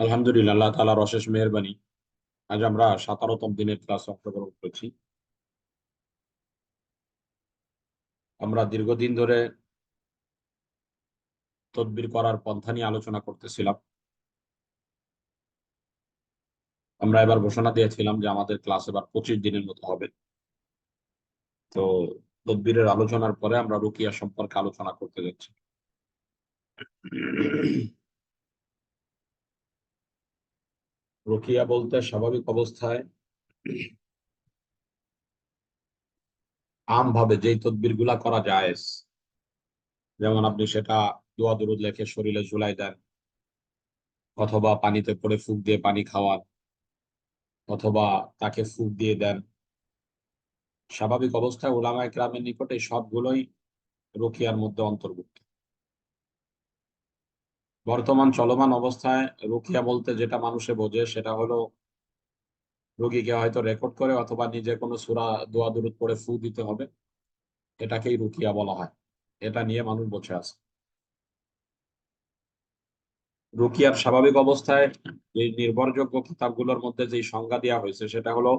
আলহামদুলিল্লাহ, আল্লাহ তালার অশেষ মেহরবানি। আজ আমরা সতেরোতম দিনের ক্লাস অংশগ্রহণ করেছি। আমরা দীর্ঘদিন ধরে তদবির করার পন্থা নিয়ে আলোচনা করতেছিলাম। আমরা এবার ঘোষণা দিয়েছিলাম যে আমাদের ক্লাস এবার পঁচিশ দিনের মতো হবে। তো তদবিরের আলোচনার পরে আমরা রুকিয়া সম্পর্কে আলোচনা করতে যাচ্ছি। রুকিয়া বলতে স্বাভাবিক অবস্থায় আমভাবে যেই তদবিরগুলা করা যায় যেমন আপনি সেটা দোয়া দুরুদ লেখে শরীরে ঝুলাই দেন, অথবা পানিতে পড়ে ফুক দিয়ে পানি খাওয়ান, অথবা তাকে ফুক দিয়ে দেন। স্বাভাবিক অবস্থায় ওলামায় গ্রামের নিকটে সবগুলোই রুকিয়ার মধ্যে অন্তর্ভুক্ত। বর্তমান চলমান অবস্থায় রুকিয়া বলতে যেটা মানুষে বোঝে সেটা হলো রোগীকে হয়তো রেকর্ড করে অথবা নিজে কোনো সুরা দোয়া দূরত পড়ে ফু দিতে হবে। এটাকেই রুকিয়া বলা হয়। এটা নিয়ে মানুষ বসে আছে। রুকিয়ার স্বাভাবিক অবস্থায় এই নির্ভরযোগ্য কিতাবগুলোর মধ্যে যে সংজ্ঞা দেওয়া হয়েছে সেটা হলো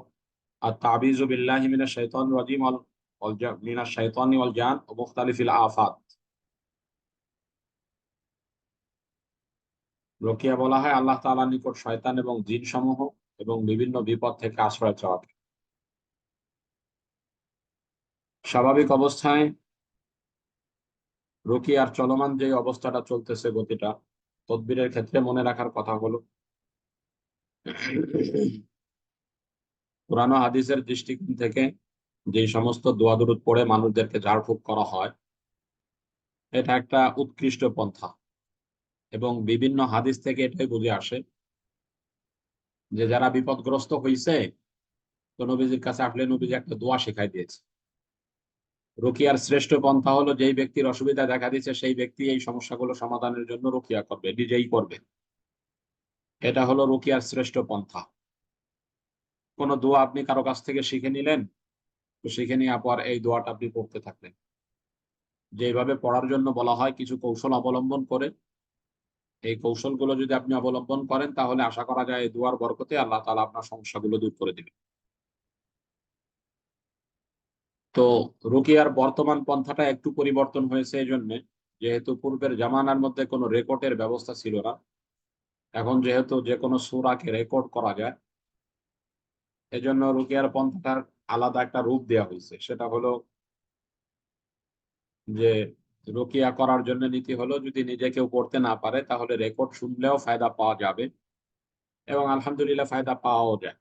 আর তাবিজু বিল্লাহি শাইতানির রাজিম আল মিনাশ শাইতানি ওয়াল জান ও মুখতালিফিল আফাত। রকিয়া বলা হয় আল্লাহ তাআলার নিকট শয়তান এবং জিন সমূহ এবং বিভিন্ন বিপদ থেকে আশ্রয় চাওয়াকে। স্বাভাবিক অবস্থায় রুকিয়ার চলমান যে অবস্থাটা চলতেছে গতিটা, তদবিরের ক্ষেত্রে মনে রাখার কথা হলো পুরানো হাদিসের দৃষ্টিকোণ থেকে যে সমস্ত দোয়াদুরুদ পড়ে মানুষদেরকে ঝাড়ফুঁক করা হয়, এটা একটা উৎকৃষ্ট পন্থা। এবং বিভিন্ন হাদিস থেকে এটাই বুঝে আসে যে যারা বিপদগ্রস্ত হয়েছে তো নবীজির কাছে আসলে নবীজি একটা দোয়া শেখাই দিয়েছে। রুকিয়ার শ্রেষ্ঠ পন্থা হলো যেই ব্যক্তির অসুবিধা দেখা দিচ্ছে সেই ব্যক্তি এই সমস্যাগুলো সমাধানের জন্য রুকিয়া করবে, নিজেই করবে। এটা হলো রুকিয়ার শ্রেষ্ঠ পন্থা। কোন দোয়া আপনি কারও কাছ থেকে শিখে নিলেন, তো শিখে নিয়ে পর এই দোয়াটা আপনি পড়তে থাকলেন। যেভাবে পড়ার জন্য বলা হয়, কিছু কৌশল অবলম্বন করে এই কৌশলগুলো যদি আপনি অবলম্বন করেন, তাহলে আশা করা যায় দুয়ার বরকতে আল্লাহ তালা আপনার সমস্যাগুলো দূর করে দিবে তো রুকিয়ার বর্তমান পন্থাটা একটু পরিবর্তন হয়েছে এই জন্যে যেহেতু পূর্বের জামানার মধ্যে কোনো রেকর্ডের ব্যবস্থা ছিল না, এখন যেহেতু যে কোনো সুরাকে রেকর্ড করা যায়, এজন্য রুকিয়ার পন্থাটার আলাদা একটা রূপ দেওয়া হয়েছে। সেটা হলো যে রোকিয়া করার জন্য নীতি হলো, যদি নিজে কেউ পড়তে না পারে, তাহলে রেকর্ড শুনলেও ফায়দা পাওয়া যাবে এবং আলহামদুলিল্লাহ ফায়দা পাওয়াও যায়।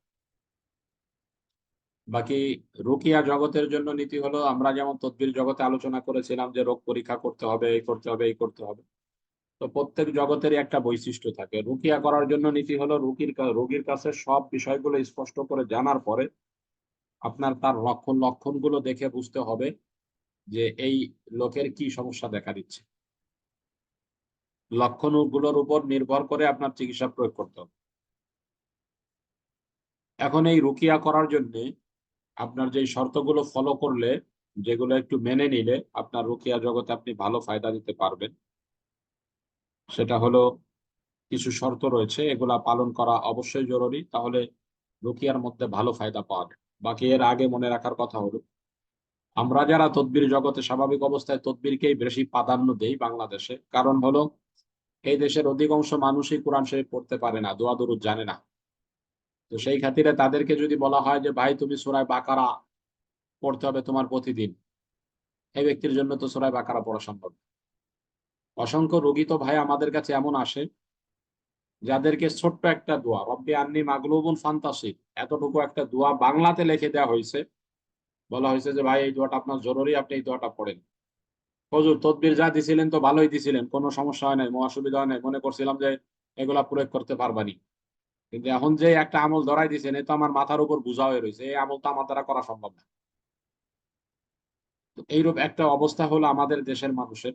বাকি রুকিয়া জগতের জন্য নীতি হলো, আমরা যেমন তদ্বির জগতে আলোচনা করেছিলাম যে রোগ পরীক্ষা করতে হবে, এই করতে হবে, এই করতে হবে। তো প্রত্যেক জগতেরই একটা বৈশিষ্ট্য থাকে। রুকিয়া করার জন্য নীতি হলো, রুগীর রোগীর কাছে সব বিষয়গুলো স্পষ্ট করে জানার পরে আপনার তার লক্ষণ লক্ষণগুলো দেখে বুঝতে হবে। যে এই লোকের কি সমস্যা দেখা দিচ্ছে? লক্ষণগুলোর উপর নির্ভর করে আপনার চিকিৎসা প্রয়োগ করতে হবে। এখন এই রুকিয়া করার জন্য আপনার যে শর্তগুলো ফলো করলে, যেগুলো একটু মেনে নিলে আপনার রুকিয়া জগতে আপনি ভালো ফায়দা দিতে পারবেন। সেটা হলো কিছু শর্ত রয়েছে, এগুলা পালন করা অবশ্যই জরুরি। তাহলে রুকিয়ার মধ্যে ভালো ফায়দা পাওয়া যায়। বাকি এর আগে মনে রাখার কথা হলো আমরা যারা তদবির জগতে স্বাভাবিক অবস্থায় তদবিরকেই বেশি প্রাধান্য দেই বাংলাদেশে, কারণ হলো এই দেশের অধিকাংশ মানুষই কোরআন শরীফ পড়তে পারে না, দোয়া দরুদ জানে না। তো সেই খাতিরে তাদেরকে যদি বলা হয় যে, ভাই, তুমি সোরায় বাকারা পড়তে হবে তোমার প্রতিদিন। এই ব্যক্তির জন্য তো সোরায় বাকারা পড়া সম্ভব অসংখ্য রোগী তো ভাই আমাদের কাছে এমন আসে, যাদেরকে ছোট্ট একটা দোয়া, রব্বি আন্নি মাগলুবুন ফান্তাসিক এতটুকু একটা দোয়া বাংলাতে লিখে দেওয়া হয়েছে। বলা হয়েছে যে, ভাই, এই দোয়াটা আপনার জরুরি, আপনি এই দোয়াটা পড়েন। হজুর তদবির যা দিছিলেন তো ভালোই দিছিলেন, কোনো সমস্যা হয় নাই অসুবিধা হয় নাই। মনে করছিলাম যে, এগুলা প্রয়োগ করতে পারবানি। কিন্তু এখন যে একটা আমল ধরাই দিছেন, এ তো আমার মাথার উপর বোঝা হয়ে রয়েছে, এই আমল তো আমার দ্বারা করা সম্ভব না। এইরূপ একটা অবস্থা হলো আমাদের দেশের মানুষের।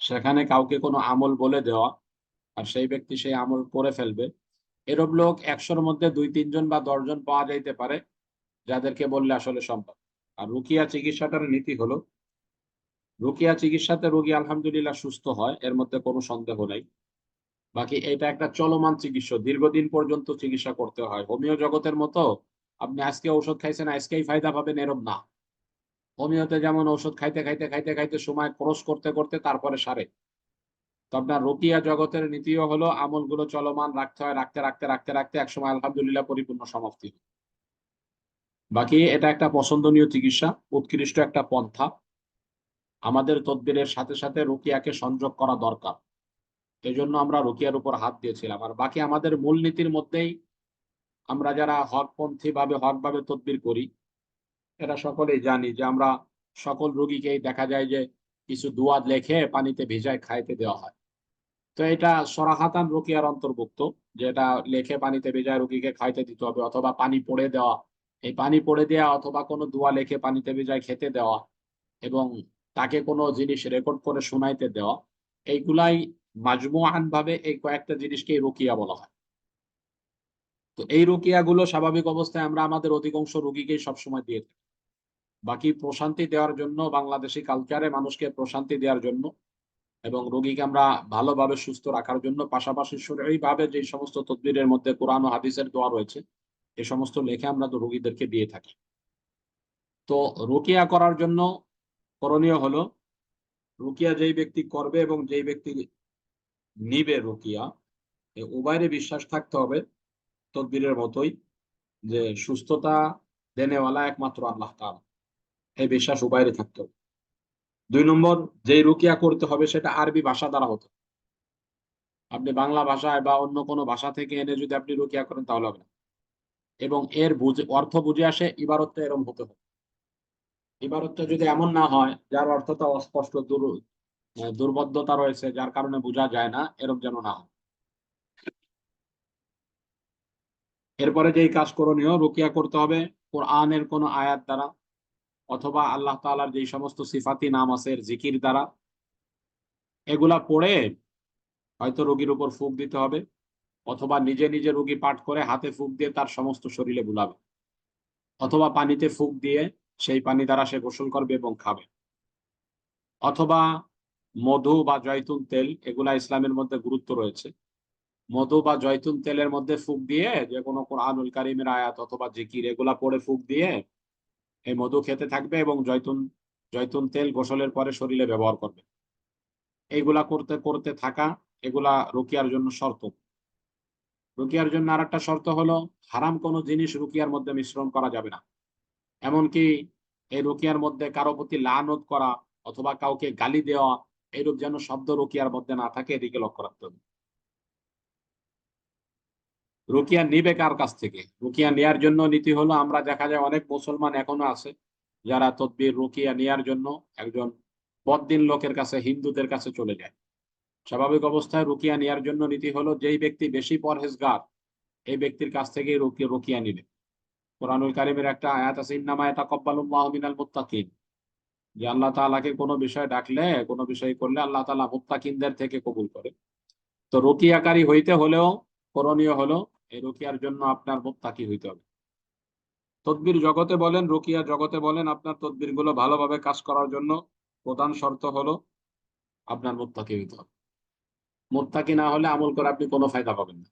সেখানে কাউকে কোনো আমল বলে দেওয়া, আর সেই ব্যক্তি সেই আমল করে ফেলবে। এরূপ লোক একশোর মধ্যে দুই, তিনজন বা দশজন পাওয়া যাইতে পারে। যাদেরকে বললে আসলে সম্ভব। আর রুকিয়া চিকিৎসাটার নীতি হলো, রুকিয়া চিকিৎসাতে রোগী আলহামদুলিল্লাহ সুস্থ হয়, এর মধ্যে কোনো সন্দেহ নাই। বাকি এটা একটা চলমান চিকিৎসা, দীর্ঘদিন পর্যন্ত চিকিৎসা করতে হয়। হোমিও জগতের মতো, আপনি আজকে ঔষধ খাইছেন, আজকেই ফায়দা পাবেন এরম না। হোমিওতে যেমন ঔষধ খাইতে খাইতে খাইতে খাইতে সময় ক্রস করতে করতে তারপরে সারে। তো আপনার রোকিয়া জগতের নীতিও হলো, আমলগুলো চলমান রাখতে হয়, রাখতে রাখতে রাখতে রাখতে একসময় আলহামদুলিল্লাহ পরিপূর্ণ সমাপ্তি হয়। বাকি এটা একটা পছন্দনীয় চিকিৎসা, উৎকৃষ্ট একটা পন্থা। আমাদের তদবিরের সাথে সাথে রুকিয়াকে সংযোগ করা দরকার। এই জন্য আমরা রুকিয়ার উপর হাত দিয়েছিলাম। আর বাকি আমাদের মূলনীতির মধ্যেই আমরা যারা হকপন্থী ভাবে হক ভাবে তদবির করি এটা সকলেই জানি যে আমরা সকল রোগীকেই দেখা যায় যে কিছু দুয়াদ লেখে, পানিতে ভিজায় খাইতে দেওয়া হয়। তো এটা সরাহাতান রুকিয়ার অন্তর্ভুক্ত যেটা লেখে, পানিতে ভেজায় রুগীকে খাইতে দিতে হবে, অথবা পানি পড়ে দেওয়া এই পানি পড়ে দেওয়া অথবা কোনো দোয়া লেখে পানিতে ভেজায় খেতে দেওয়া এবং তাকে কোনো জিনিস রেকর্ড করে শোনাইতে দেওয়া, এইগুলাই মাজমুআন ভাবে এই কয়েকটা জিনিসকে রুকিয়া বলা হয়। তো এই রুকিয়াগুলো স্বাভাবিক অবস্থায় আমরা আমাদের অধিকাংশ রোগীকেই সবসময় দিয়ে থাকি। বাকি প্রশান্তি দেওয়ার জন্য, বাংলাদেশি কালচারে মানুষকে প্রশান্তি দেওয়ার জন্য এবং রোগীকে আমরা ভালোভাবে সুস্থ রাখার জন্য, পাশাপাশি এইভাবে যে সমস্ত তদবিরের মধ্যে কোরআন হাদিসের দোয়া রয়েছে এ সমস্ত লেখে আমরা তো রোগীদেরকে দিয়ে থাকি। তো রুকিয়া করার জন্য করণীয় হলো, রুকিয়া যেই ব্যক্তি করবে এবং যেই ব্যক্তি নিবে রুকিয়া এই উভয়েরই বিশ্বাস থাকতে হবে তদবিরের মতোই যে সুস্থতা দেনেওয়ালা একমাত্র আল্লাহ তাআলা। এই বিশ্বাস উভয়েরই থাকতে হবে। দুই নম্বর, যেই রুকিয়া করতে হবে সেটা আরবি ভাষা দ্বারা হতো আপনি বাংলা ভাষায় বা অন্য কোনো ভাষা থেকে এনে যদি আপনি রুকিয়া করেন তাহলে হবে না। এবং এর বুঝে, অর্থ বুঝে আসে ইবারতটা এরম হতে হবে। ইবারতটা যদি এমন না হয়, যার অর্থটা অস্পষ্ট, দুর দুর্বদ্ধতা রয়েছে, যার কারণে বোঝা যায় না, এরম যেন না হয়। এরপরে যেই কাজ করণীয়, রুকিয়া করতে হবে কোরআনের কোনো আয়াত দ্বারা অথবা আল্লাহ তাআলার যেই সমস্ত সিফাতি নাম আছে জিকির দ্বারা। এগুলা পড়ে হয়তো রোগীর উপর ফুক দিতে হবে। অথবা নিজে নিজে রোগী পাঠ করে হাতে ফুক দিয়ে তার সমস্ত শরীরে বুলাবে। অথবা পানিতে ফুক দিয়ে সেই পানি দ্বারা সে গোসল করবে এবং খাবে। অথবা মধু বা জয়তুন তেল, এগুলা ইসলামের মধ্যে গুরুত্ব রয়েছে। মধু বা জয়তুন তেলের মধ্যে ফুক দিয়ে যে কোনো কোরআনুল কারিমের আয়াত অথবা জিকির, এগুলা পড়ে ফুক দিয়ে এই মধু খেতে থাকবে এবং জয়তুন জয়তুন তেল গোসলের পরে শরীরে ব্যবহার করবে। এইগুলা করতে করতে থাকা, এগুলা রুকিয়ার জন্য শর্ত। রুকিয়ার জন্য আর একটা শর্ত হলো, হারাম কোনো জিনিস রুকিয়ার মধ্যে মিশ্রণ করা যাবে না। এমনকি এই রুকিয়ার মধ্যে কারও প্রতি লানত করা অথবা কাউকে গালি দেওয়া, এইরূপ যেন শব্দ রুকিয়ার মধ্যে না থাকে, এদিকে লক্ষ্য রাখতে হবে। রুকিয়া নিবে কার কাছ থেকে? রুকিয়া নেয়ার জন্য নীতি হলো, আমরা দেখা যায় অনেক মুসলমান এখনও আছে, যারা তদবির রুকিয়া নেয়ার জন্য একজন বদ্দিন লোকের কাছে, হিন্দুদের কাছে চলে যায়। স্বাভাবিক অবস্থায় রুকিয়া নেয়ার জন্য নীতি হলো, যেই ব্যক্তি বেশি পরহেজগার, এই ব্যক্তির কাছ থেকে রুকিয়া রুকিয়া নিবে। কোরআনুল কারিমের একটা আয়াত আছে, ইন্নামা ইয়াতাকাব্বালুল্লাহু মিনাল মুত্তাকিন। যে আল্লাহ তাআলাকে কোনো বিষয় ডাকলে, কোনো বিষয় করলে আল্লাহ তাআলা মুত্তাকিনদের থেকে কবুল করে। তো রুকিয়াকারী হইতে হলেও করণীয় হলো, এই রুকিয়ার জন্য আপনার মুত্তাকি হইতে হবে। তদবির জগতে বলেন, রুকিয়া জগতে বলেন, আপনার তদবিরগুলো ভালোভাবে কাজ করার জন্য প্রধান শর্ত হলো আপনার মুত্তাকি হইতে হবে। মুত্তাকি না হলে আমল করে আপনি কোনো ফায়দা পাবেন না।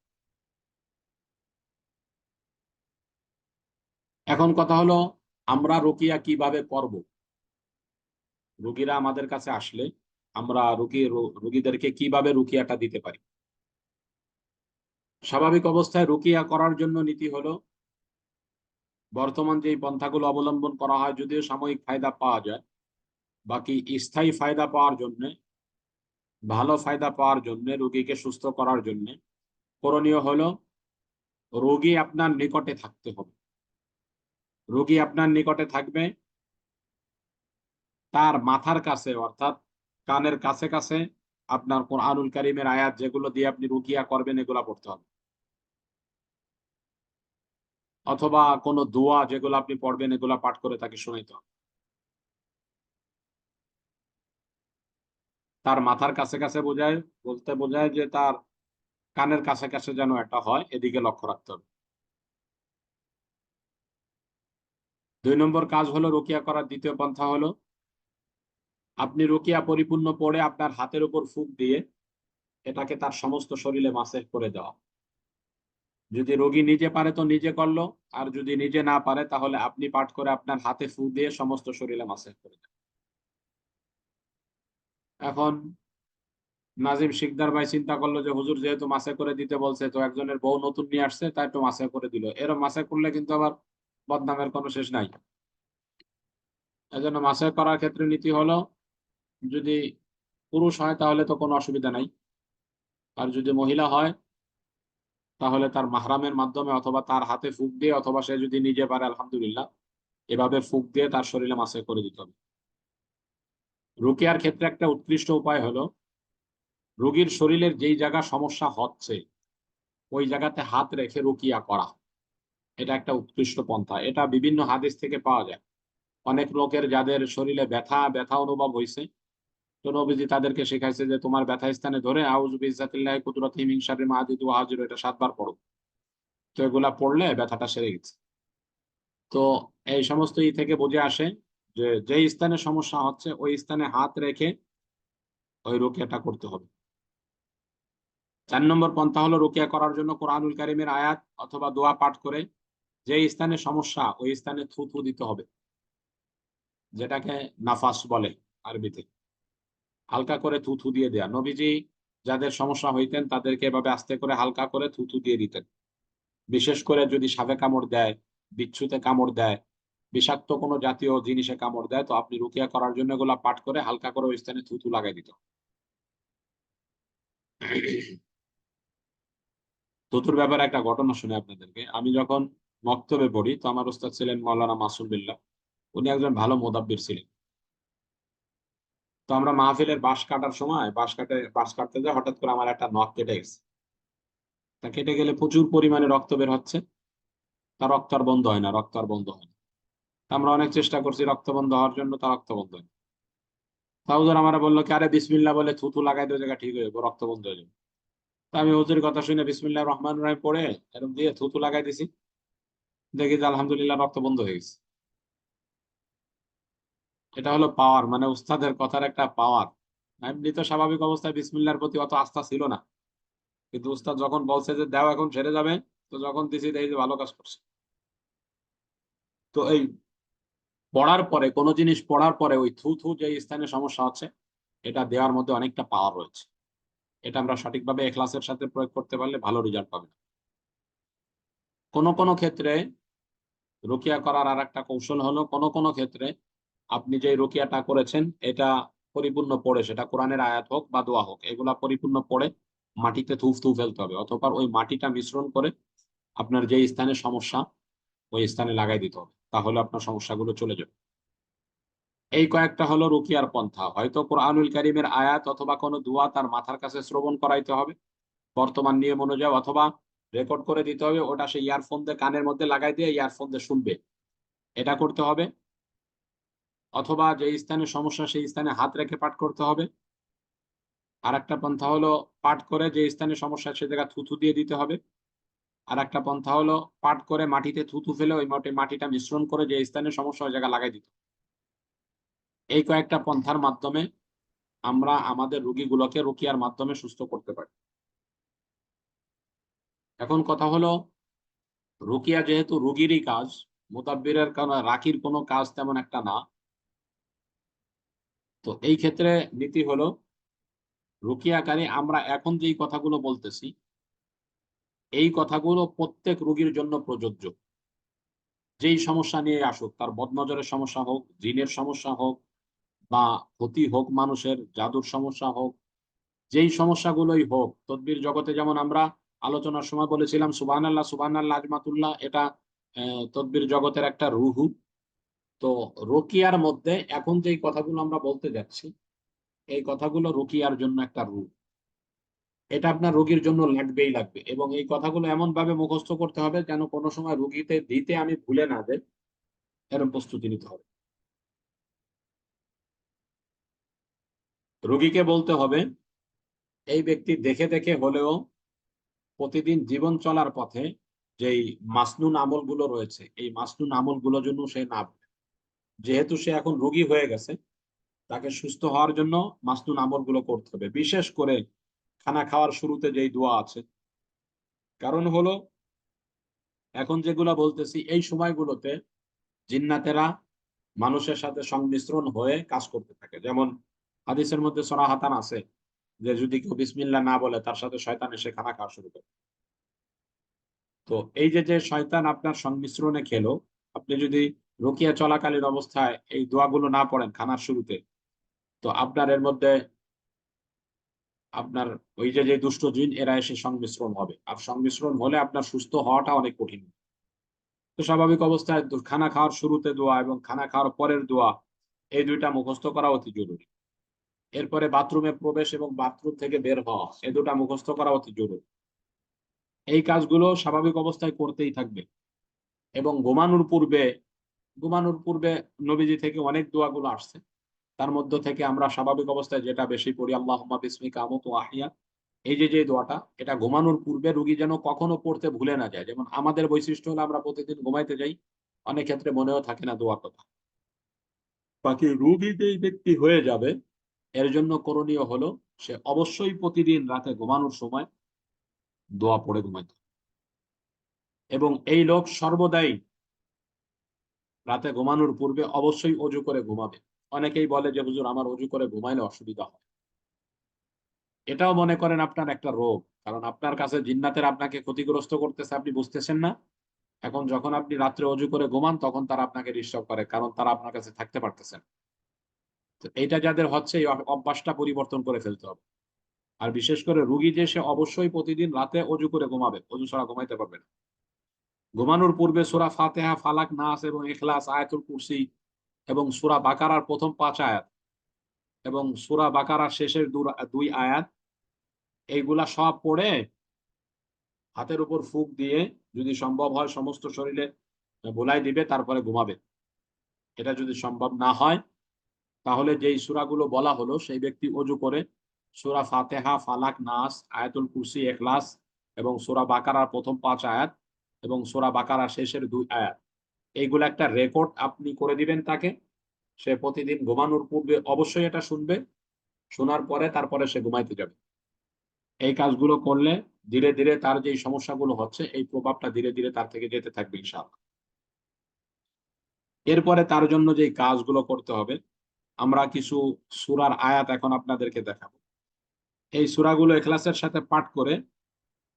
এখন কথা হলো, আমরা রুকিয়া কীভাবে করব? রুগীরা আমাদের কাছে আসলে আমরা রুগী, রুগীদেরকে কীভাবে রুকিয়াটা দিতে পারি? স্বাভাবিক অবস্থায় রুকিয়া করার জন্য নীতি হলো, বর্তমান যে পন্থাগুলো অবলম্বন করা হয়, যদিও সাময়িক ফায়দা পাওয়া যায়, বাকি স্থায়ী ফায়দা পাওয়ার জন্য ভালো ফায়দা পাওয়ার জন্য, রোগীকে সুস্থ করার জন্য করণীয় হলো রোগী আপনার নিকটে থাকতে হবে। রোগী আপনার নিকটে থাকবে, তার মাথার কাছে, অর্থাৎ কানের কাছে কাছে আপনার কোরআনুল কারিমের আয়াত যেগুলো দিয়ে আপনি রুকিয়া করবেন, এগুলা পড়তে হবে। অথবা কোনো দোয়া যেগুলো আপনি পড়বেন, এগুলা পাঠ করে তাকে শোনাইতে হবে। তার মাথার কাছে কাছে বোঝায়, বলতে বোঝায় যে তার কানের কাছে কাছে যেন একটা হয়, এদিকে লক্ষ্য রাখতে হবে। দুই নম্বর কাজ হলো রুকিয়া করার, দ্বিতীয় পন্থা হলো আপনি রুকিয়া পরিপূর্ণ পড়ে আপনার হাতের উপর ফুক দিয়ে এটাকে তার সমস্ত শরীরে মাসেজ করে দেওয়া। যদি রোগী নিজে পারে তো নিজে করল, আর যদি নিজে না পারে তাহলে আপনি পাঠ করে আপনার হাতে ফু দিয়ে সমস্ত শরীরে মাসেজ করে দেন। এখন নাজিম শিকদার ভাই চিন্তা করল যে, হুজুর যেহেতু মাসে করে দিতে বলছে, তো একজনের বউ নতুন নিয়ে আসছে, তাই একটু মাসে করে দিল। এরম মাসে করলে কিন্তু আবার বদনামের কোনো শেষ নাই। এজন্য মাসে করার ক্ষেত্রে নীতি হলো, যদি পুরুষ হয় তাহলে তো কোনো অসুবিধা নাই, আর যদি মহিলা হয় তাহলে তার মাহরামের মাধ্যমে অথবা তার হাতে ফুক দিয়ে, অথবা সে যদি নিজে পারে, আলহামদুলিল্লাহ, এভাবে ফুক দিয়ে তার শরীরে মাসে করে দিতে হবে। রুকিয়ার ক্ষেত্রে একটা উৎকৃষ্ট উপায় হলো, রোগীর শরীরের যেই জায়গা সমস্যা হচ্ছে, ওই জায়গাতে হাত রেখে রুকিয়া করা। এটা একটা উৎকৃষ্ট পন্থা। এটা বিভিন্ন হাদিস থেকে পাওয়া যায়। অনেক লোকের যাদের শরীরে ব্যথা ব্যথা অনুভব হয়েছে তো নবীজি তাদেরকে শেখাইছে যে তোমার ব্যথা স্থানে ধরে আউযু বিজ্জাতিল্লাহি কুদরতি মিন শাররি মা আদিতু ওয়া এটা সাতবার পড়ো। তো এগুলা পড়লে ব্যথাটা সেরে গেছে। তো এই সমস্ত ই থেকে বুঝে আসে যে যেই স্থানে সমস্যা হচ্ছে, ওই স্থানে হাত রেখে ওই রুকিয়াটা করতে হবে। চার নম্বর পন্থা হলো রুকিয়া করার জন্য কোরআনুল কারিমের আয়াত অথবা দোয়া পাঠ করে যে স্থানে সমস্যা, ওই স্থানে থু থু দিতে হবে, যেটাকে নাফাস বলে আরবিতে। হালকা করে থু থু দিয়ে দেয়া। নবীজি যাদের সমস্যা হইতেন, তাদেরকে এভাবে আস্তে করে হালকা করে থু থু দিয়ে দিতেন। বিশেষ করে যদি সাপে কামড় দেয়, বিচ্ছুতে কামড় দেয় বিষাক্ত কোনো জাতীয় জিনিসে কামড় দেয়, তো আপনি রুকিয়া করার জন্য এগুলা পাঠ করে হালকা করে ওই স্থানে থুতু লাগাই দিত থুতুর ব্যাপারে একটা ঘটনা শুনে আপনাদেরকে। আমি যখন মক্তবে পড়ি, তো আমার ওস্তাদ ছিলেন মৌলানা মাসুম উনি একজন ভালো মোদাব্বির ছিলেন। তো আমরা মাহফিলের বাঁশ কাটার সময়, বাঁশ কাটে, বাঁশ কাটতে যায় হঠাৎ করে আমার একটা নখ কেটে গেছে। তা কেটে গেলে প্রচুর পরিমাণে রক্ত বের হচ্ছে। তা রক্ত আর বন্ধ হয় না, রক্ত আর বন্ধ হয় না। আমরা অনেক চেষ্টা করছি রক্ত বন্ধ হওয়ার জন্য, তা রক্ত বন্ধ হয় না তাউজর আমার বলল কি, আরে বিসমিল্লা বলে থুতু লাগাই দেওয়া জায়গা ঠিক হয়ে যাব রক্ত বন্ধ হয়ে যাবে। তা আমি হুজুর কথা শুনে বিসমিল্লাহ রহমান রায় পড়ে এরকম দিয়ে থুতু লাগাই দিছি। দেখি যে আলহামদুলিল্লাহ রক্ত বন্ধ হয়ে গেছে। এটা হলো পাওয়ার মানে উস্তাদের কথার একটা পাওয়ার। এমনি তো স্বাভাবিক অবস্থায় বিসমিল্লার প্রতি অত আস্থা ছিল না। কিন্তু উস্তাদ যখন বলছে যে, দেও, এখন ছেড়ে যাবে, তো যখন দিছি দেখি যে ভালো কাজ করছে। তো এই পড়ার পরে, কোনো জিনিস পড়ার পরে ওই থু থু যে স্থানে সমস্যা হচ্ছে এটা দেওয়ার মধ্যে অনেকটা পাওয়ার রয়েছে। এটা আমরা সঠিকভাবে ক্লাসের সাথে প্রয়োগ করতে পারলে ভালো রেজাল্ট পাবে। কোনো কোনো ক্ষেত্রে রুকিয়া করার আর একটা কৌশল হলো, কোনো কোনো ক্ষেত্রে আপনি যে রুকিয়াটা করেছেন, এটা পরিপূর্ণ পড়ে, সেটা কোরআনের আয়াত হোক বা দোয়া হোক, এগুলা পরিপূর্ণ পড়ে মাটিতে থুফ থু ফেলতে হবে, অথবা ওই মাটিটা মিশ্রণ করে আপনার যে স্থানে সমস্যা ওই স্থানে লাগাই দিতে হবে তাহলে আপনার সমস্যাগুলো চলে যাবে এই কয়েকটা হলো রুকিয়ার পন্থা। হয়তো কোরআনুল কারিমের আয়াত অথবা কোনো দোয়া তার মাথার কাছে শ্রবণ করাইতে হবে, বর্তমান নিয়ম অনুযায়ী, অথবা রেকর্ড করে দিতে হবে, ওটা সে ইয়ারফোন দিয়ে কানের মধ্যে লাগাই দিয়ে ইয়ারফোন দিয়ে শুনবে। এটা করতে হবে, অথবা যে স্থানে সমস্যা সেই স্থানে হাত রেখে পাঠ করতে হবে। আর একটা পন্থা হলো পাঠ করে যে স্থানে সমস্যা সে জায়গা থুথু দিয়ে দিতে হবে। আর একটা পন্থা হলো পাট করে মাটিতে থুথু ফেলে ওই মাটি মাটিটা মিশ্রণ করে যে স্থানে সমস্যা ওই জায়গা লাগাই দিতে। এই কয়েকটা পন্থার মাধ্যমে আমরা আমাদের রুগীগুলোকে রুকিয়ার মাধ্যমে সুস্থ করতে পারি। এখন কথা হলো রুকিয়া যেহেতু রুগীরই কাজ, মোতাব্বিরের কারণে রাখির কোনো কাজ তেমন একটা না। তো এই ক্ষেত্রে নীতি হলো রুকিয়াকারী আমরা এখন যেই কথাগুলো বলতেছি এই কথাগুলো প্রত্যেক রোগীর জন্য প্রযোজ্য। যেই সমস্যা নিয়ে আসুক, তার বদনজরের সমস্যা হোক, জিনের সমস্যা হোক, বা ক্ষতি হোক মানুষের, জাদুর সমস্যা হোক, যেই সমস্যাগুলোই হোক, তদ্বির জগতে যেমন আমরা আলোচনার সময় বলেছিলাম সুবান আল্লাহ সুবান আল্লাহ আজমাতুল্লাহ, এটা তদ্বির জগতের একটা রুহু। তো রোকিয়ার মধ্যে এখন যেই কথাগুলো আমরা বলতে যাচ্ছি, এই কথাগুলো রুকিয়ার জন্য একটা রূপ এটা আপনার রোগীর জন্য লাগবেই লাগবে। এবং এই কথাগুলো এমন ভাবে মুখস্থ করতে হবে যেন কোনো সময় রুগীতে দিতে আমি ভুলে না যাই, এরকম প্রস্তুতি নিতে হবে। রোগীকে বলতে হবে, এই ব্যক্তি দেখে দেখে হলেও প্রতিদিন জীবন চলার পথে যেই মাসনুন আমলগুলো রয়েছে, এই মাসনুন আমলগুলো জন্য সে না যেহেতু সে এখন রোগী হয়ে গেছে, তাকে সুস্থ হওয়ার জন্য মাসনুন আমলগুলো করতে হবে। বিশেষ করে খানা খাওয়ার শুরুতে যেই দোয়া আছে, কারণ হলো, এখন যেগুলা বলতেছি, এই সময়গুলোতে জিন্নাতেরা মানুষের সাথে সংমিশ্রণ হয়ে কাজ করতে থাকে। যেমন হাদিসের মধ্যে সরাহাতান আছে যে, যদি কেউ বিসমিল্লা না বলে, তার সাথে শয়তান এসে খানা খাওয়া শুরু করে। তো এই যে যে শয়তান আপনার সংমিশ্রণে খেলো, আপনি যদি রোকিয়া চলাকালীন অবস্থায় এই দোয়াগুলো না পড়েন খানার শুরুতে, তো আপনার এর মধ্যে আপনার ওই যে যে দুষ্ট জিন, এরা এসে সংমিশ্রণ হবে। আর সংমিশ্রণ হলে আপনার সুস্থ হওয়াটা অনেক কঠিন। তো স্বাভাবিক অবস্থায় খানা খাওয়ার শুরুতে দোয়া এবং খানা খাওয়ার পরের দোয়া, এই দুইটা মুখস্থ করা অতি জরুরি। এরপরে বাথরুমে প্রবেশ এবং বাথরুম থেকে বের হওয়া এই দুটা মুখস্থ করা অতি জরুরি। এই কাজগুলো স্বাভাবিক অবস্থায় করতেই থাকবে। এবং ঘুমানোর পূর্বে ঘুমানোর পূর্বে নবীজি থেকে অনেক দোয়াগুলো আসছে। তার মধ্য থেকে আমরা স্বাভাবিক অবস্থায় যেটা বেশি পড়ি আল্লাহ বিসমিকা আমত আহিয়া এই যে যে দোয়াটা এটা ঘুমানোর পূর্বে রুগী যেন কখনো পড়তে ভুলে না যায়। যেমন আমাদের বৈশিষ্ট্য হলো আমরা প্রতিদিন ঘুমাইতে যাই অনেক ক্ষেত্রে মনেও থাকে না দোয়ার কথা। বাকি রুগী যেই ব্যক্তি হয়ে যাবে এর জন্য করণীয় হলো সে অবশ্যই প্রতিদিন রাতে ঘুমানোর সময় দোয়া পড়ে ঘুমাইতে। এবং এই লোক সর্বদাই রাতে ঘুমানোর পূর্বে অবশ্যই অজু করে ঘুমাবে। অনেকেই বলে যে, হুজুর, আমার অজু করে ঘুমাইলে অসুবিধা হয়। এটাও মনে করেন আপনার একটা রোগ, কারণ আপনার কাছে জিন্নাতের আপনাকে ক্ষতিগ্রস্ত করতেছে, আপনি বুঝতেছেন না। এখন যখন আপনি রাত্রে অজু করে ঘুমান, তখন তারা আপনাকে ডিস্টার্ব করে, কারণ তারা আপনার কাছে থাকতে পারতেছেন এইটা যাদের হচ্ছে, এই অভ্যাসটা পরিবর্তন করে ফেলতে হবে। আর বিশেষ করে রুগী যে, সে অবশ্যই প্রতিদিন রাতে অজু করে ঘুমাবে অজু ছাড়া ঘুমাইতে পারবে না। ঘুমানোর পূর্বে সুরা ফাতেহা, ফালাক, নাস এবং এখলাস আয়াতুল কুরসি এবং সুরা বাকারার প্রথম পাঁচ আয়াত এবং সুরা বাকারার শেষের দুই আয়াত, এইগুলা সব পড়ে হাতের উপর ফুক দিয়ে যদি সম্ভব হয় সমস্ত শরীরে বোলাই দিবে, তারপরে ঘুমাবে। এটা যদি সম্ভব না হয়, তাহলে যেই সুরাগুলো বলা হলো, সেই ব্যক্তি অজু করে সুরা ফাতেহা, ফালাক, নাস, আয়াতুল কুরসি, এখলাস এবং সূরা বাকারার প্রথম পাঁচ আয়াত এবং সূরা বাকারার শেষের দুই আয়াত। এইগুলো একটা রেকর্ড আপনি করে দিবেন তাকে। সে প্রতিদিন ঘুমানোর পূর্বে অবশ্যই এটা শুনবে। শোনার পরে তারপরে সে ঘুমাইতে যাবে। এই কাজগুলো করলে ধীরে ধীরে তার যে সমস্যাগুলো হচ্ছে, এই প্রভাবটা ধীরে ধীরে তার থেকে যেতে থাকবে ইনশাআল্লাহ। এরপরে তার জন্য যে কাজগুলো করতে হবে, আমরা কিছু সুরার আয়াত এখন আপনাদেরকে দেখাবো। এই সুরাগুলো এখলাসের সাথে পাঠ করে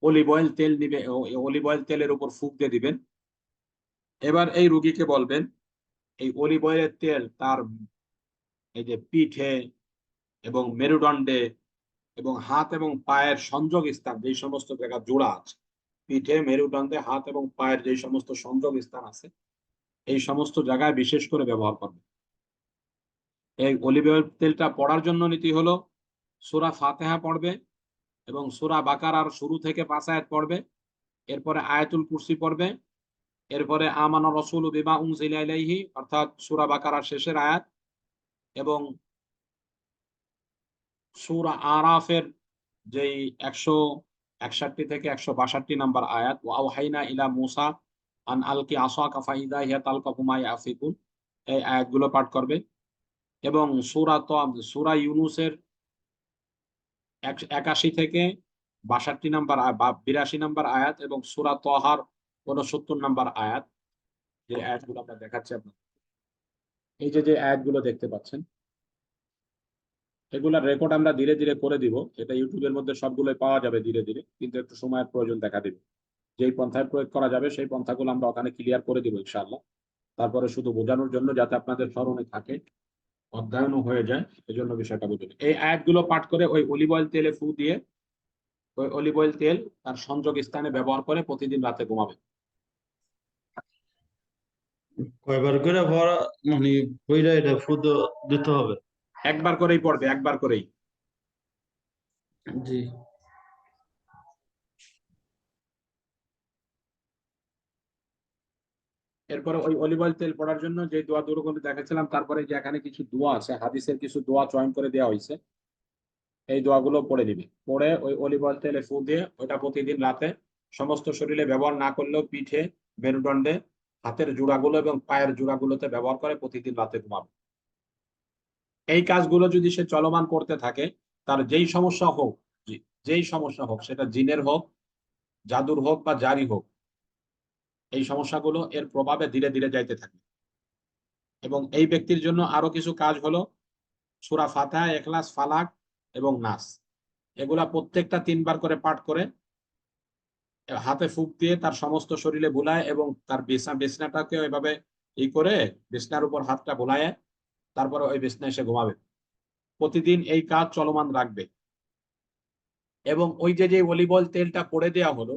অলিভ অয়েল তেল নিবে অলিভ অয়েল তেলের উপর ফুক দিয়ে দিবেন। এবার এই রুগীকে বলবেন, এই অলিভ অয়েলের তেল তার এই যে পিঠে এবং মেরুদণ্ডে এবং হাত এবং পায়ের সংযোগ স্থান, যেই সমস্ত জায়গা জোড়া আছে, পিঠে, মেরুদণ্ডে, হাত এবং পায়ের যে সমস্ত সংযোগ স্থান আছে, এই সমস্ত জায়গায় বিশেষ করে ব্যবহার করবে এই অলিভ অয়েল তেলটা পড়ার জন্য নীতি হলো, সোরা ফাতেহা পড়বে এবং সুরা বাকারার শুরু থেকে পাঁচ আয়াত পড়বে, এরপরে আয়াতুল কুরসি পড়বে এরপরে আমানা রসুল বিমা উনজিলা ইলাইহি, অর্থাৎ সুরা বাকারার শেষের আয়াত এবং সূরা আরাফের যেই একশো একষট্টি থেকে একশো বাষট্টি নাম্বার আয়াত ওয়াহাইনা ইলা মুসা আন আলকি আসা কাফাইদা হিয়া তালকাফু মা ইয়াফিকুন এই আয়াতগুলো পাঠ করবে। এবং সুরা তো, সুরা ইউনুসের একাশি থেকে বাষট্টি নাম্বার বিরাশি নাম্বার আয়াত এবং সুরা তহার উনসত্তর নাম্বার আয়াত, যে আয়াতগুলো আমরা দেখাচ্ছি আপনার এই যে যে আয়াতগুলো দেখতে পাচ্ছেন, এগুলার রেকর্ড আমরা ধীরে ধীরে করে দিব। এটা ইউটিউবের মধ্যে সবগুলোই পাওয়া যাবে ধীরে ধীরে, কিন্তু একটু সময়ের প্রয়োজন দেখা দিবে। যেই পন্থায় প্রয়োগ করা যাবে, সেই পন্থাগুলো আমরা ওখানে ক্লিয়ার করে দিব ইনশাআল্লাহ। তারপরে শুধু বোঝানোর জন্য যাতে আপনাদের স্মরণে থাকে, অধ্যয়নও হয়ে যায়, এজন্য বিষয়টা বুঝুন। এই আয়াতগুলো পাঠ করে ওই অলিভ অয়েল তেলে ফু দিয়ে, ওই অলিভ অয়েল তেল তার সংযোগ স্থানে ব্যবহার করে প্রতিদিন রাতে ঘুমাবে কয়বার করে ভরা মানে কইরা এটা ফুদ দিতে হবে। একবার করেই পড়বে একবার করেই। জি। এরপরে ওই অলিভ অয়েল তেল পড়ার জন্য যে দোয়া দুরকম দেখাচ্ছিলাম তারপরে যে এখানে কিছু দোয়া আছে হাদিসের কিছু দোয়া চয়ন করে দেওয়া হয়েছে এই দোয়াগুলো পড়ে দিবি পড়ে ওই অলিভ অয়েল তেলে ফু দিয়ে ওইটা প্রতিদিন রাতে সমস্ত শরীরে ব্যবহার না করলেও পিঠে মেরুদণ্ডে হাতের জোড়াগুলো এবং পায়ের জোড়াগুলোতে ব্যবহার করে প্রতিদিন রাতে ঘুমাবে। এই কাজগুলো যদি সে চলমান করতে থাকে, তার যেই সমস্যা হোক যেই সমস্যা হোক, সেটা জিনের হোক, জাদুর হোক বা জারি হোক, এই সমস্যাগুলো এর প্রভাবে ধীরে ধীরে যাইতে থাকে। এবং এই ব্যক্তির জন্য আরও কিছু কাজ হলো, সুরা ফাতা এখলাস ফালাক এবং নাস। এগুলা প্রত্যেকটা তিনবার করে পাঠ করে হাতে ফুক দিয়ে তার সমস্ত শরীরে বুলায় এবং তার বিছনা বিছনাটাকে ওইভাবে ই করে বিছনার উপর হাতটা বোলায়, তারপরে ওই বিছনায় সে ঘুমাবে। প্রতিদিন এই কাজ চলমান রাখবে। এবং ওই যে যে অলিবল তেলটা করে দেওয়া হলো,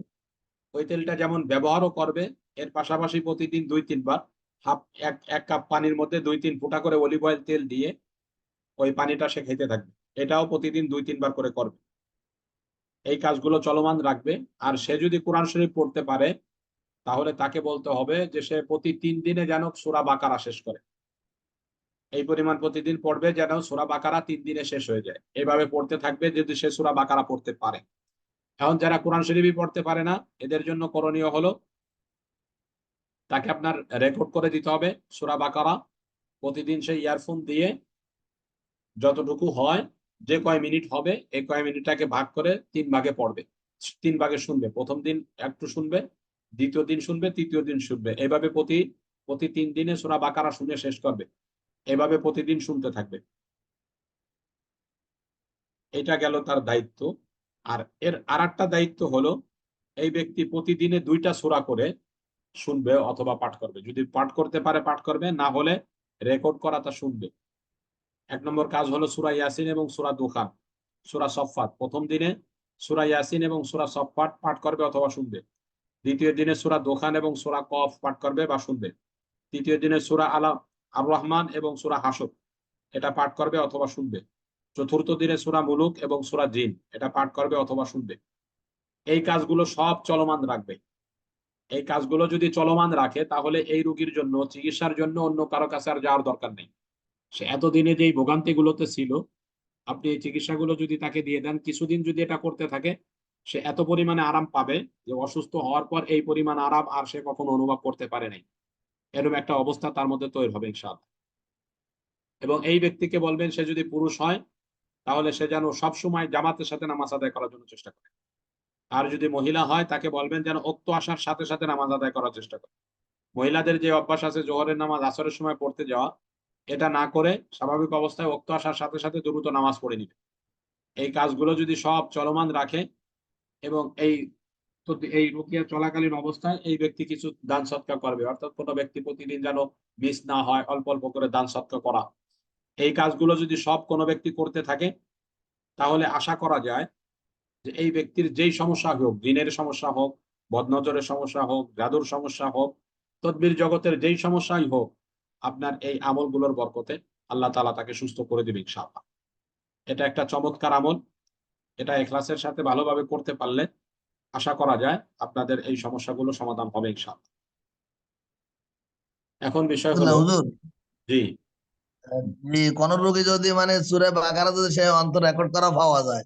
ওই তেলটা যেমন ব্যবহারও করবে, এর পাশাপাশি প্রতিদিন দুই, তিনবার হাফ, এক এক কাপ পানির মধ্যে দুই, তিন ফুটা করে অলিভ অয়েল তেল দিয়ে ওই পানিটা সে খেতে থাকবে। এটাও প্রতিদিন দুই, তিনবার করে করবে। এই কাজগুলো চলমান রাখবে। আর সে যদি কোরআন শরীফ পড়তে পারে, তাহলে তাকে বলতে হবে যে সে প্রতি তিন দিনে যেন সুরা বাকারা শেষ করে। এই পরিমাণ প্রতিদিন পড়বে যেন সুরা বাকারা তিন দিনে শেষ হয়ে যায়। এইভাবে পড়তে থাকবে যদি সে সুরা বাকারা পড়তে পারে। এখন যারা কোরআন শরীফই পড়তে পারে না, এদের জন্য করণীয় হলো, তাকে আপনার রেকর্ড করে দিতে হবে সুরা বাকারা। প্রতিদিন সে ইয়ারফোন দিয়ে যতটুকু হয় যে কয় মিনিট হবে এই কয় মিনিটটাকে ভাগ করে তিন ভাগে পড়বে। তিন ভাগে শুনবে। প্রথম দিন একটু শুনবে, দ্বিতীয় দিন শুনবে, তৃতীয় দিন শুনবে। এভাবে প্রতি প্রতি তিন দিনে সোরা বাকারা শুনে শেষ করবে। এভাবে প্রতিদিন শুনতে থাকবে। এটা গেল তার দায়িত্ব। আর এর আর একটা দায়িত্ব হলো, এই ব্যক্তি প্রতিদিনে দুইটা সোরা করে শুনবে অথবা পাঠ করবে। যদি পাঠ করতে পারে, পাঠ করবে। না হলে রেকর্ড করা তা শুনবে। এক নম্বর কাজ হলো সুরা ইয়াসিন এবং সুরা দুখান সুরা সফাত প্রথম দিনে সুরা ইয়াসিন এবং সুরা সফাত পাঠ করবে অথবা শুনবে। দ্বিতীয় দিনে সুরা দোখান এবং সুরা কফ পাঠ করবে বা শুনবে। তৃতীয় দিনে সুরা আলা আর রহমান এবং সুরা হাসব এটা পাঠ করবে অথবা শুনবে। চতুর্থ দিনে সুরা মুলুক এবং সুরা জিন, এটা পাঠ করবে অথবা শুনবে। এই কাজগুলো সব চলমান রাখবে। এই কাজগুলো যদি চলমান রাখে, তাহলে এই রোগীর জন্য, চিকিৎসার জন্য অন্য কারও কাছে আর যাওয়ার দরকার নেই। সে এতদিনে যে ভোগান্তিগুলোতে ছিল, আপনি এই চিকিৎসাগুলো যদি তাকে দিয়ে দেন, কিছুদিন যদি এটা করতে থাকে, সে এত পরিমাণে আরাম পাবে যে অসুস্থ হওয়ার পর এই পরিমাণ আরাম আর সে কখনো অনুভব করতে পারে নাই। এরকম একটা অবস্থা তার মধ্যে তৈরি হবে ইনশাআল্লাহ। এবং এই ব্যক্তিকে বলবেন, সে যদি পুরুষ হয়, তাহলে সে যেন সবসময় জামাতের সাথে নামাজ আদায় করার জন্য চেষ্টা করে। আর যদি মহিলা হয়, তাকে বলবেন যেন অক্ত আসার সাথে সাথে নামাজ আদায় করার চেষ্টা করে। মহিলাদের যে অভ্যাস আছে, জোহরের নামাজ, আসরের সময় পড়তে যাওয়া এটা না করে স্বাভাবিক অবস্থায় অক্ত আসার সাথে সাথে দ্রুত নামাজ পড়ে নিবে। এই কাজগুলো যদি সব চলমান রাখে এবং এই এই রুকিয়া চলাকালীন অবস্থায় এই ব্যক্তি কিছু দান সৎকার করবে, অর্থাৎ কোনো ব্যক্তি প্রতিদিন যেন মিস না হয়, অল্প অল্প করে দান সৎকার করা। এই কাজগুলো যদি সব কোনো ব্যক্তি করতে থাকে, তাহলে আশা করা যায় যে এই ব্যক্তির যেই সমস্যা হোক, দিনের সমস্যা হোক, বদনজরের সমস্যা হোক, জাদুর সমস্যা হোক, তদ্বির জগতের যেই সমস্যাই হোক আপনার এই আমলগুলোর বরকতে আল্লাহ তালা তাকে সুস্থ করে দিবে ইনশাআল্লাহ। এটা একটা চমৎকার আমল। এটা এখলাসের সাথে ভালোভাবে করতে পারলে আশা করা যায় আপনাদের এই সমস্যাগুলো সমাধান হবে ইনশাআল্লাহ। এখন বিষয় হলো হুজুর। জি। কোন রোগী যদি মানে সুরে বাকারা যদি সে অন্তর রেকর্ড করা পাওয়া যায়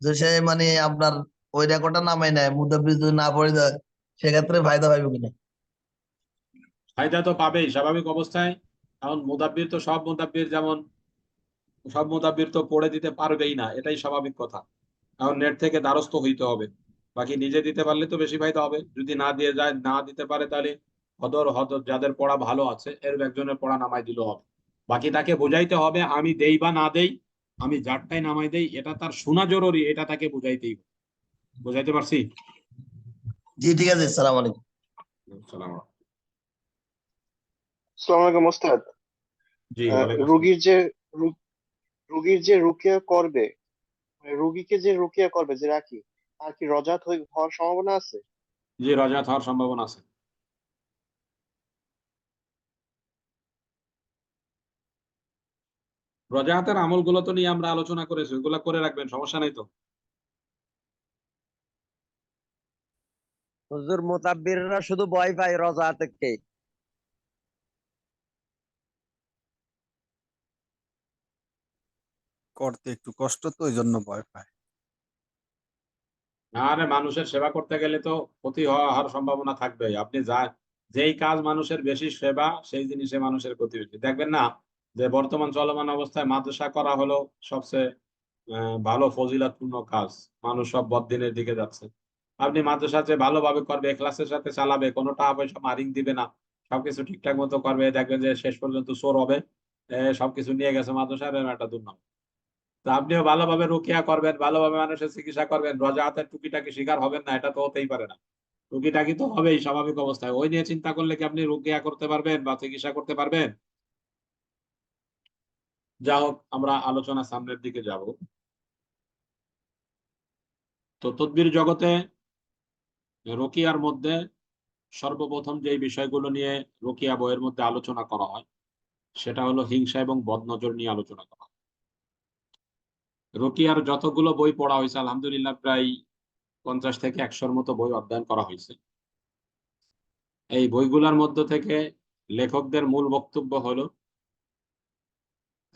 যে সে মানে আপনার ওই রেকর্ডটা নামাই নেয় মুদাব্বির যদি না পড়ে যায় সেক্ষেত্রে ফায়দা পাইবে কিনা? ফায়দা তো পাবেই স্বাভাবিক অবস্থায়। এখন মুদাব্বির তো সব মুদাব্বির যেমন সব মুদাব্বির তো পড়ে দিতে পারবেই না এটাই স্বাভাবিক কথা। কারণ নেট থেকে দ্বারস্থ হইতে হবে। বাকি নিজে দিতে পারলে তো বেশি ফায়দা হবে। যদি না দিয়ে যায় না দিতে পারে তাহলে হদর হদর যাদের পড়া ভালো আছে এর একজনের পড়া নামাই দিলে হবে। বাকি তাকে বোঝাইতে হবে আমি দেই বা না দেই আমি যারটাই নামাই দেই এটা তার শোনা জরুরি এটা তাকে বুঝাইতেই। বুঝাইতে পারছি? জি ঠিক আছে সালাম আলাইকুম। সালাম আসসালামু আলাইকুম ওস্তাদ। জি ওয়ালাইকুম রোগীর যে রোগীর যে রুকিয়া করবে মানে রোগীকে যে রুকিয়া করবে যে রাখি আর কি রজাত হওয়ার সম্ভাবনা আছে? জি রজাত হওয়ার সম্ভাবনা আছে। রজাহাতের আমলগুলো তো নিয়ে আমরা আলোচনা করেছি ওগুলা করে রাখবেন সমস্যা নাই তো। হুজুর মোতাব্বিররা শুধু ভয় পায় রজা করতে একটু কষ্ট তো ওই জন্য ভয় পায়। আরে মানুষের সেবা করতে গেলে তো ক্ষতি হওয়ার সম্ভাবনা থাকবে আপনি যা, যেই কাজ মানুষের বেশি সেবা, সেই জিনিসে মানুষের ক্ষতি হচ্ছে দেখবেন না যে বর্তমান চলমান অবস্থায় মাদ্রাসা করা হলো সবচেয়ে ভালো ফজিলাতপূর্ণ কাজ। মানুষ সব বদিনের দিকে যাচ্ছে। আপনি মাদ্রাসা যে ভালোভাবে করবে ক্লাসের সাথে চালাবে, কোনো টাকা পয়সা মারিং দিবে না, সবকিছু ঠিকঠাক মতো করবে, দেখবেন যে শেষ পর্যন্ত চোর হবে সবকিছু নিয়ে গেছে মাদ্রাসার একটা দুর্নাম। তো আপনিও ভালোভাবে রুকিয়া করবেন, ভালোভাবে মানুষের চিকিৎসা করবেন রজা হাতের টুকিটাকি শিকার হবেন না, এটা তো হতেই পারে না। টুকিটাকি তো হবেই, স্বাভাবিক অবস্থায়। ওই নিয়ে চিন্তা করলে কি আপনি রুকিয়া করতে পারবেন বা চিকিৎসা করতে পারবেন? যা হোক, আমরা আলোচনা সামনের দিকে যাব। তো তদ্বির জগতে রোকিয়ার মধ্যে সর্বপ্রথম যে বিষয়গুলো নিয়ে রোকিয়া বইয়ের মধ্যে আলোচনা করা হয়, সেটা হলো হিংসা এবং বদনজর নিয়ে আলোচনা করা। রোকিয়ার যতগুলো বই পড়া হয়েছে, আলহামদুলিল্লাহ প্রায় পঞ্চাশ থেকে একশোর মতো বই অধ্যয়ন করা হয়েছে। এই বইগুলোর মধ্য থেকে লেখকদের মূল বক্তব্য হলো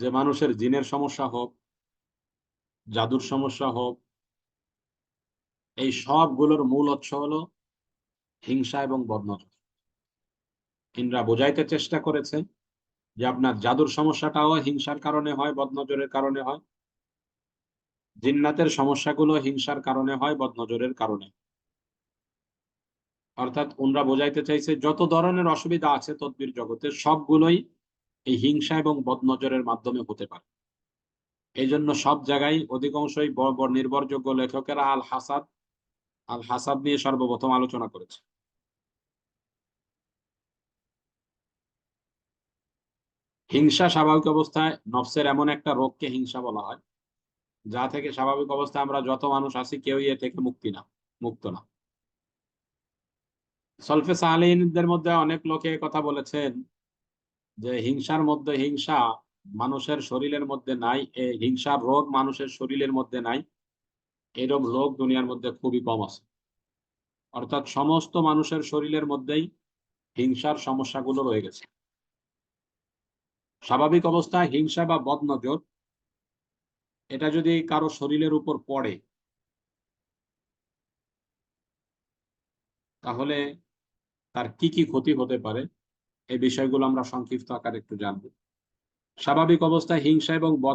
যে, মানুষের জিনের সমস্যা হোক, জাদুর সমস্যা হোক, এই সবগুলোর মূল উৎস হলো হিংসা এবং বদনজর। ইনরা বোঝাইতে চেষ্টা করেছে যে, আপনার জাদুর সমস্যাটাও হিংসার কারণে হয়, বদনজরের কারণে হয়। জিন্নাতের সমস্যাগুলো হিংসার কারণে হয়, বদনজরের কারণে। অর্থাৎ ওনরা বোঝাইতে চাইছে, যত ধরনের অসুবিধা আছে তদ্বির জগতে, সবগুলোই এই হিংসা এবং বদনজরের মাধ্যমে হতে পারে। এই জন্য সব জায়গায় অধিকাংশই নির্ভরযোগ্য লেখকেরা আল হাসাদ আল হাসাদ নিয়ে সর্বপ্রথম আলোচনা করেছে। হিংসা স্বাভাবিক অবস্থায় নফসের এমন একটা রোগকে হিংসা বলা হয়। যা থেকে স্বাভাবিক অবস্থায় আমরা যত মানুষ আছি, কেউই এ থেকে মুক্তি না, মুক্ত না। সলফে সাহালিনদের মধ্যে অনেক লোকে কথা বলেছেন যে, হিংসার মধ্যে হিংসা মানুষের শরীরের মধ্যে নাই, এ হিংসার রোগ মানুষের শরীরের মধ্যে নাই, এরকম লোক দুনিয়ার মধ্যে খুবই কম আছে। অর্থাৎ সমস্ত মানুষের শরীরের মধ্যেই হিংসার সমস্যাগুলো রয়ে গেছে। স্বাভাবিক অবস্থায় হিংসা বা বদনজর এটা যদি কারও শরীরের উপর পড়ে, তাহলে তার কি কি ক্ষতি হতে পারে? এই বিষয়গুলো আমরা সংক্ষিপ্ত আকারে একটু জানব। স্বাভাবিক অবস্থায় হিংসা এবং বদ